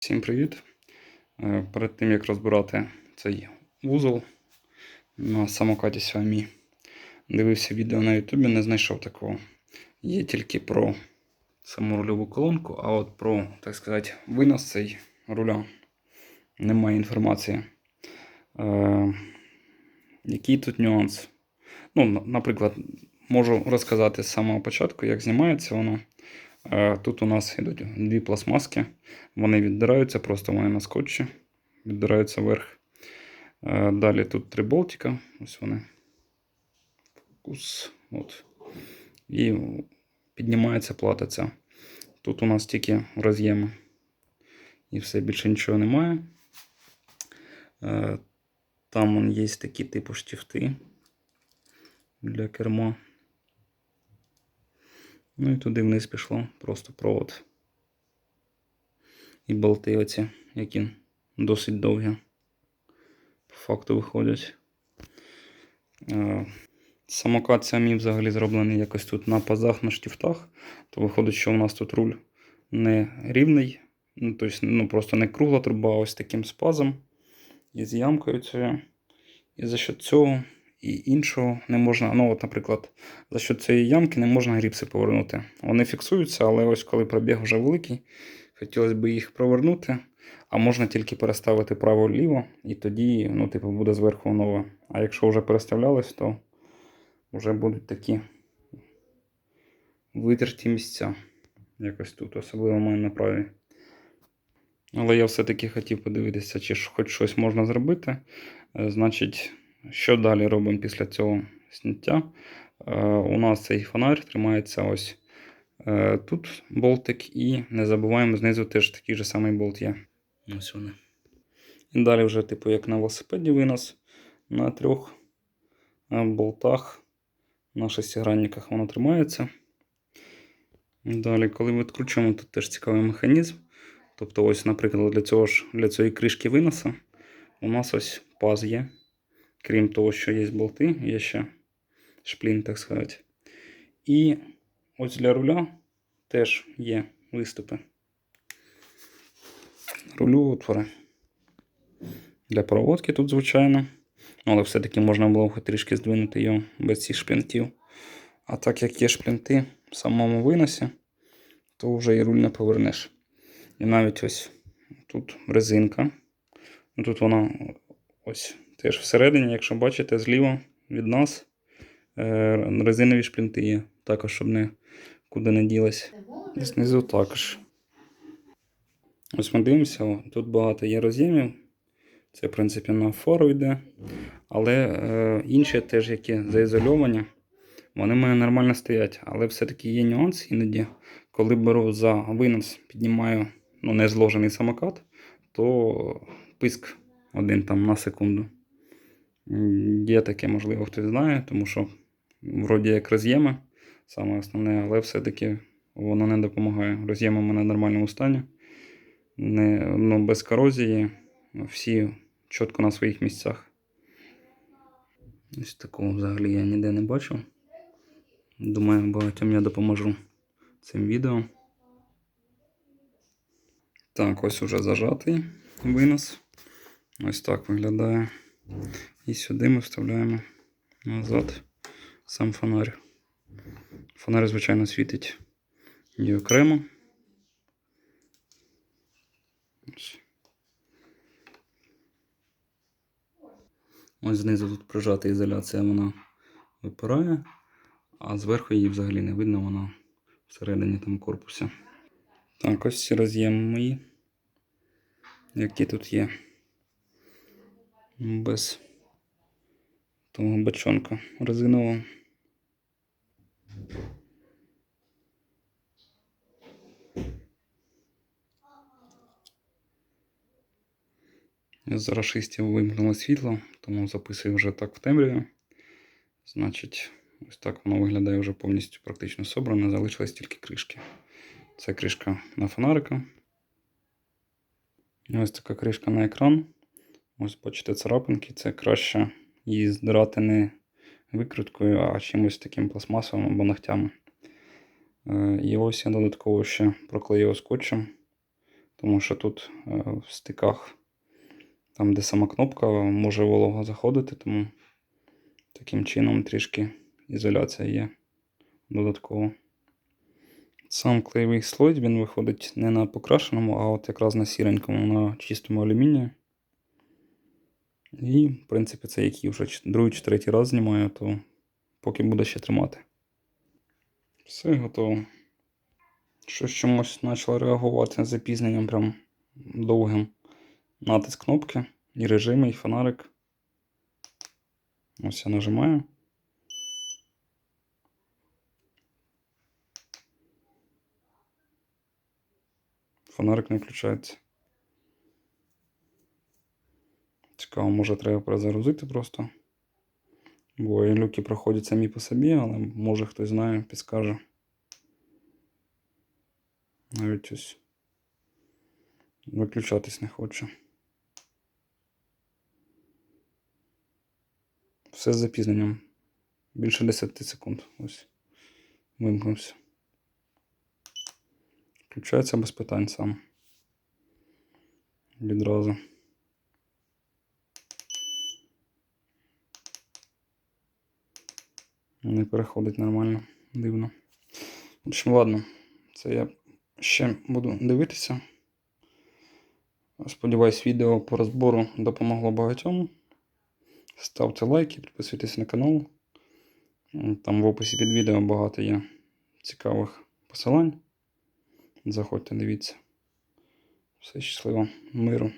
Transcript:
Всім привіт! Е, Перед тим як розбирати цей вузол на самокаті Xiaomi, дивився відео на YouTube, не знайшов такого. Є тільки про саму рульову колонку, а от про, так сказати, винос цей руля немає інформації. Е, який тут нюанс? Ну, наприклад, можу розказати з самого початку, як знімається воно. Тут у нас йдуть дві пластмаски. Вони віддираються, просто вони на скотчі. Віддираються вверх. Е, Далі тут три болтика. Ось вони. Фокус. От. І піднімається плата ця. Тут у нас тільки роз'єми. І все більше нічого немає. Е, Там є такі типу штифти для керма. Ну і туди вниз пішло просто провод. І болти оці, які досить довгі. По факту виходять. Е, Самокат Xiaomi взагалі зроблений якось тут на пазах, на штифтах. То виходить, що у нас тут руль не рівний. Ну, тобто, ну, просто не кругла труба, а ось таким спазом. І з ямкою цією. І за счет цього і іншого не можна. Ну, от, наприклад, за счет цієї ямки не можна гріпси повернути. Вони фіксуються, але ось коли пробіг вже великий, хотілося б їх провернути. А можна тільки переставити право-ліво, і тоді, ну, типу, буде зверху нове. А якщо вже переставлялось, то вже будуть такі витерті місця. Якось тут, особливо в мене на правій. Але я все-таки хотів подивитися, чи хоч щось можна зробити. Е, Значить, що далі робимо після цього зняття? Е, У нас цей фонарь тримається ось е, тут болтик, і не забуваємо, знизу теж такий же самий болт є. Ось вони. І далі вже, типу, як на велосипеді винос на трьох е, болтах, на шестигранниках воно тримається. Далі, коли відкручуємо, тут теж цікавий механізм. Тобто, ось, наприклад, для цього ж для цієї кришки виноса у нас ось паз є. Крім того, що є болти, є ще шплін, так сказати. І ось для руля теж є виступи. Рулю отвори. Для проводки тут, звичайно. Але все-таки можна було хоч трішки здвинути його без цих шплінтів. А так як є шплінти в самому виносі, то вже і руль не повернеш. І навіть ось тут резинка. Ну, Тут вона ось теж всередині, якщо бачите, зліва від нас е, резинові шплінти є. Також, щоб не куди не ділась. І знизу також. Ось ми дивимося, о, тут багато є роз'ємів. Це, в принципі, на фору йде. Але е, інші теж, які заізольовані, вони в мене нормально стоять. Але все-таки є нюанс іноді. Коли беру за винос, піднімаю ну, не самокат, то писк один там на секунду. Є таке, можливо, хтось знає, тому що вроді як роз'єми, саме основне, але все-таки воно не допомагає. Роз'єми в мене в нормальному стані, не, ну, без корозії, всі чітко на своїх місцях. Ось такого взагалі я ніде не бачу. Думаю, багатьом я допоможу цим відео. Так, ось уже зажатий винос. Ось так виглядає. І сюди ми вставляємо назад сам фонарь. Фонарь, звичайно, світить і окремо. Ось. Знизу тут прижата ізоляція, вона випирає, а зверху її взагалі не видно, вона всередині там корпусу. Так, ось ці роз'єми які тут є. Без того бачонка резинового. З рашистів вимкнуло світло, тому записую вже так в темряві. Значить, ось так воно виглядає вже повністю практично собране, залишились тільки кришки. Це кришка на фонарика. Ось така кришка на екран. Ось бачите царапинки. Це краще її здирати не викруткою, а чимось таким пластмасовим або ногтями. Е, І ось я додатково ще проклеїв скотчем. Тому що тут е, в стиках, там, де сама кнопка, може волога заходити, тому таким чином трішки ізоляція є додатково. Сам клеєвий слой він виходить не на покрашеному, а от якраз на сіренькому, на чистому алюмінії. І, в принципі, це який вже другий чи третій раз знімаю, то поки буде ще тримати. Все готово. Щось чомусь почало реагувати з запізненням прям довгим. Натиск кнопки, і режими, і фонарик. Ось я нажимаю. Фонарик не включається. Цікаво, може треба перезагрузити просто. Бо і люки проходять самі по собі, але може хтось знає, підскаже. Навіть ось виключатись не хоче. Все з запізненням. Більше 10 секунд. Ось. Вимкнувся. Включається без питань сам. Відразу. Не переходить нормально. Дивно. В общем, ладно. Це я ще буду дивитися. Сподіваюсь, відео по розбору допомогло багатьом. Ставте лайки, підписуйтесь на канал. Там в описі під відео багато є цікавих посилань. Заходьте, дивіться. Все щасливо, миру.